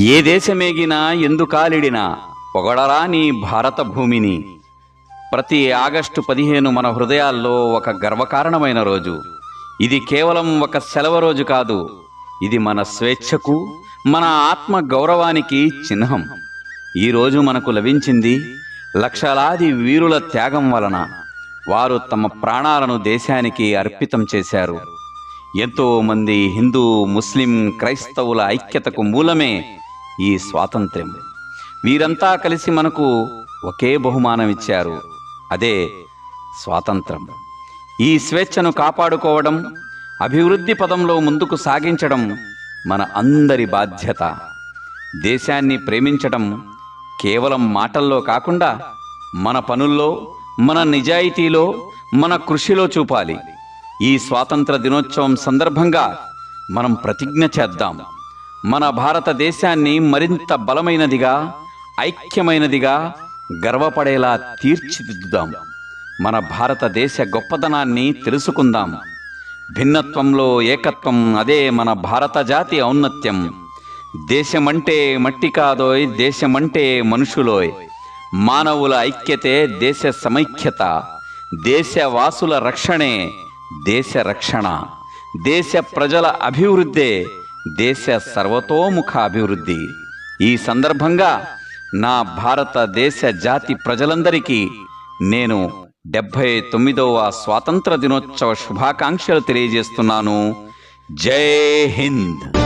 ఏ దేశమేగినా ఎందుకాలిడినా పొగడరా నీ భారత భూమిని. ప్రతి ఆగస్టు పదిహేను మన హృదయాల్లో ఒక గర్వకారణమైన రోజు. ఇది కేవలం ఒక సెలవు రోజు కాదు. ఇది మన స్వేచ్ఛకు మన ఆత్మ గౌరవానికి చిహ్నం. ఈ రోజు మనకు లభించింది లక్షలాది వీరుల త్యాగం వలన వారు తమ ప్రాణాలను దేశానికి అర్పితం చేశారు. ఎంతో మంది హిందూ ముస్లిం క్రైస్తవుల ఐక్యతకు మూలమే ఈ స్వాతంత్ర్యం. వీరంతా కలిసి మనకు ఒకే బహుమానం ఇచ్చారు. అదే స్వాతంత్రం. ఈ స్వేచ్ఛను కాపాడుకోవడం అభివృద్ధి పదంలో ముందుకు సాగించడం మన అందరి బాధ్యత. దేశాన్ని ప్రేమించడం కేవలం మాటల్లో కాకుండా మన పనుల్లో మన నిజాయితీలో మన కృషిలో చూపాలి. ఈ స్వాతంత్ర దినోత్సవం సందర్భంగా మనం ప్రతిజ్ఞ చేద్దాం. మన భారతదేశాన్ని మరింత బలమైనదిగా ఐక్యమైనదిగా గర్వపడేలా తీర్చిదిద్దుదాం. మన భారతదేశ గొప్పతనాన్ని తెలుసుకుందాం. భిన్నత్వంలో ఏకత్వం అదే మన భారత జాతి ఔన్నత్యం. దేశమంటే మట్టి కాదోయ్ దేశమంటే మనుషులోయ్. మానవుల ఐక్యతే దేశ సమైక్యత. దేశవాసుల రక్షణే దేశ రక్షణ. దేశ ప్రజల అభివృద్ధే దేశ సర్వతోముఖ అభివృద్ధి ఈ సందర్భంగా నా భారతదేశ జాతి ప్రజలందరికీ నేను డెబ్భై తొమ్మిదవ స్వాతంత్ర దినోత్సవ శుభాకాంక్షలు తెలియజేస్తున్నాను. జై హింద్!